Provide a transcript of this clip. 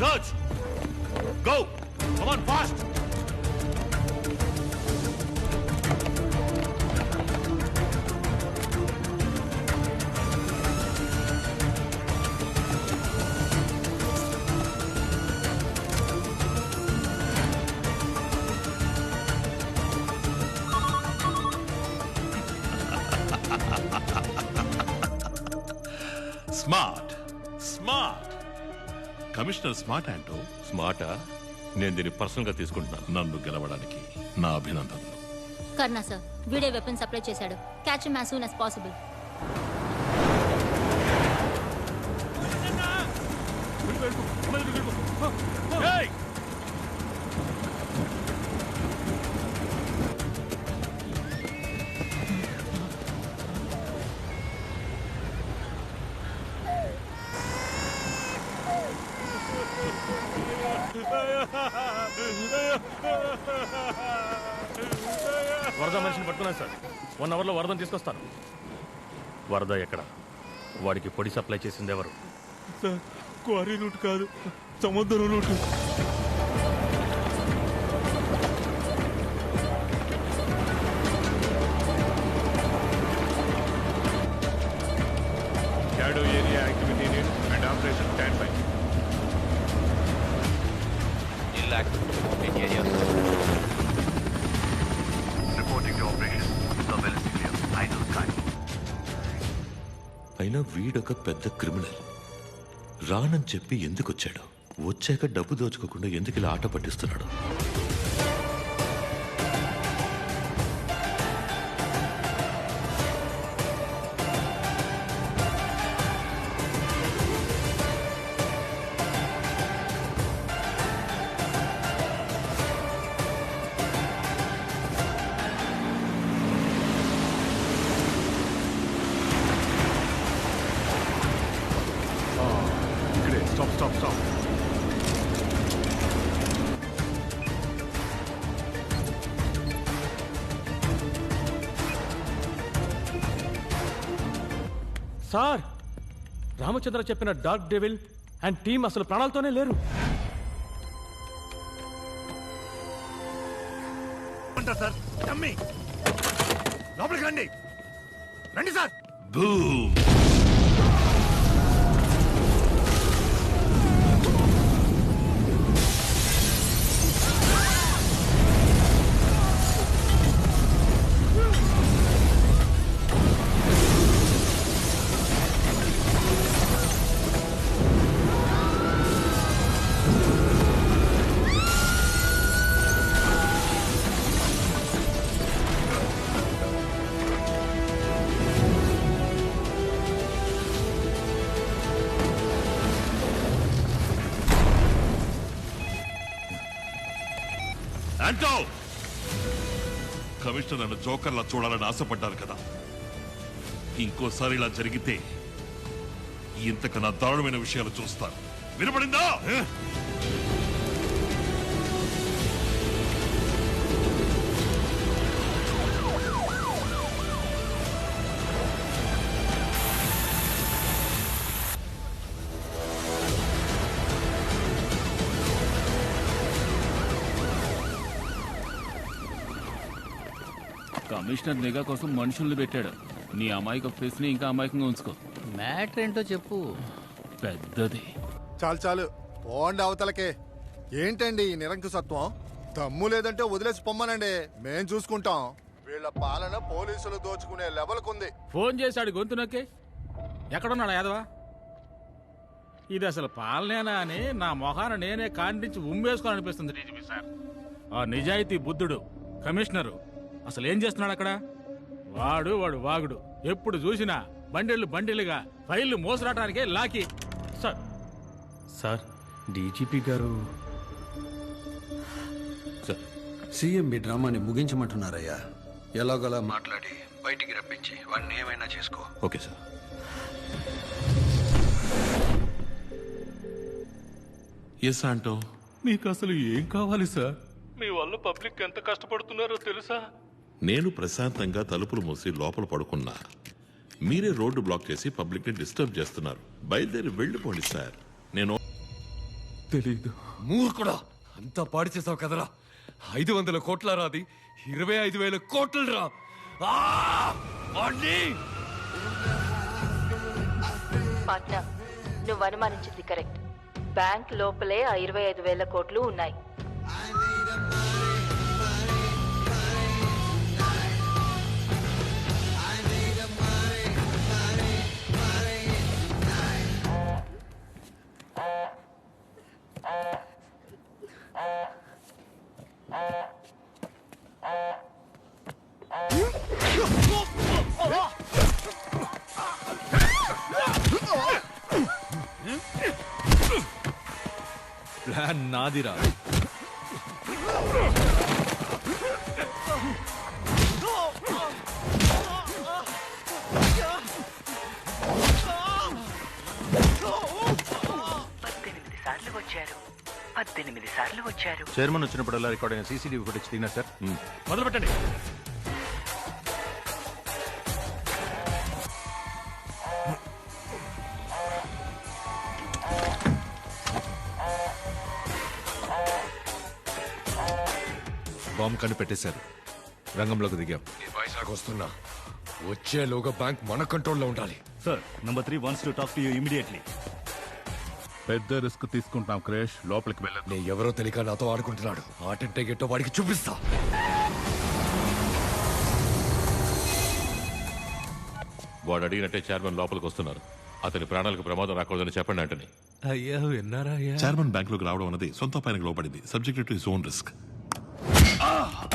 Search go come on fast smart smart commissioner smart అంటూ? స్మార్టా? నేను దీన్ని పర్సనల్గా తీసుకుంటున్నాను. నన్ను గెలవడానికి నా అభినందనలు. కర్ణా సార్ వీడే వెపన్ సప్లై చేశాడు. Catch him as soon as possible ఏయ్! వరద మనిషిని పట్టుకున్నాను సార్. వన్ అవర్లో వరదను తీసుకొస్తాను. వరద ఎక్కడ? వాడికి పొడి సప్లై చేసింది ఎవరు? సార్ క్వారీ రూట్ కాదు సముద్రం రూట్ అయినా వీడొక పెద్ద క్రిమినల్. రానని చెప్పి ఎందుకు వచ్చాడు వచ్చాక డబ్బు దోచుకోకుండా ఎందుకు ఇలా ఆట పట్టిస్తున్నాడు? సార్ రామచంద్ర చెప్పిన డార్క్ డెవిల్ అండ్ టీం అసలు ప్రాణాలతోనే లేరు. సార్ తమ్మి లోపలికి రండి. రండి సార్. బూమ్. అంటో! కమిషనర్ నన్ను జోకర్లా చూడాలని ఆశపడ్డారు కదా. ఇంకోసారి ఇలా జరిగితే ఇంతకన్నా దారుణమైన విషయాలు చూస్తారు. వినపడిందా? కమిషనర్ నిఘా కోసం మనుషుల్ని పెట్టాడు. నీ అమాయక ఫేస్ని ఇంకా అమాయకంగా ఉంచుకో. మ్యాటర్ ఏంటో చెప్పు. పెద్దది. చాలు చాలు. పోండి అవతలకే. ఏంటండి ఈ నిరంకుశత్వం? దమ్ము లేదంటే వదిలేసి పొమ్మనండి. మేం చూసుకుంటాం. వీళ్ళ పాలన పోలీసులు దోచుకునే లెవెల్కుంది. ఫోన్ చేశాడు గొంతు నొక్కి. ఎక్కడున్నాడు యాదవా? ఇది అసలు పాలనేనా అని నా మొహాన నేనే కాండించి ఉమ్మేసుకోవాలనిపిస్తుంది. DGP sir. ఆ నిజాయితీ బుద్ధుడు కమిషనరు అసలు ఏం చేస్తున్నాడు అక్కడ? వాడు వాడు వాగుడు. ఎప్పుడు చూసినా బండిళ్ళు బండిలుగా ఫైళ్ళు మోసరాటానికే లాకి. సార్. సార్ డీజీపీ గారు సార్. సీఎం మీ డ్రామాని ముగించమంటున్నారయ్యా. ఎలాగోలా మాట్లాడి బయటికి రప్పించి వాడిని ఏమైనా చేసుకో. Okay sir. ఎస్ ఆంటో. మీకు అసలు ఏం కావాలి సార్? మీ వల్ల పబ్లిక్ ఎంత కష్టపడుతున్నారో తెలుసా? నేను ప్రశాంతంగా తలుపులు మూసి లోపల పడుకున్నా. మీరే రోడ్డు బ్లాక్ చేసి పబ్లిక్ని డిస్టర్బ్ చేస్తున్నారు. బయలుదేరి వెళ్ళిపోండి సార్. నేను తెలీదు. మూర్ఖుడా! అంతా పాడి చేసావు కదరా. ఐదు వందల కోట్ల రాది ఇరవై ఐదు వేల కోట్లు రా నువ్వు అనుమానించింది కరెక్ట్. బ్యాంక్ లోపలే ఆ ఇరవై ఐదు వేల కోట్లు ఉన్నాయి. ప్లాన్ నాదిరా. పద్దెనిమిది సార్లు వచ్చారు. పద్దెనిమిది సార్లు వచ్చారు. చైర్మన్ వచ్చినప్పుడల్లా రికార్డ్ అయిన సీసీటీవీ ఫుటేజ్ తిన్నా సార్? మొదలు పెట్టండి బాంబు కనిపెట్టేశారు రంగంలోకి దిగాం. వైజాగ్ వస్తున్నా. వచ్చేలోగా బ్యాంక్ మన కంట్రోల్లో ఉండాలి. Sir number three wants to talk to you immediately పెద్ద రిస్క్ తీసుకుంటాం క్రేష్. లోపలికి వెళ్ళదు నేను ఎవరో తెలియక నాతో ఆడుకుంటున్నాడు. ఆటంటే గెట్టో వాడికి చూపిస్తా. వాడు అడిగినట్టే చైర్మన్ లోపలికి వస్తున్నారు. అతని ప్రాణాలకు ప్రమాదం రాకూడదని చెప్పండి అంటని అయ్యా విన్నారా చైర్మన్ బ్యాంక్లోకి రావడం అనేది సొంత పైన లోపడింది సబ్జెక్ట్ టు ఓన్ రిస్క్ あ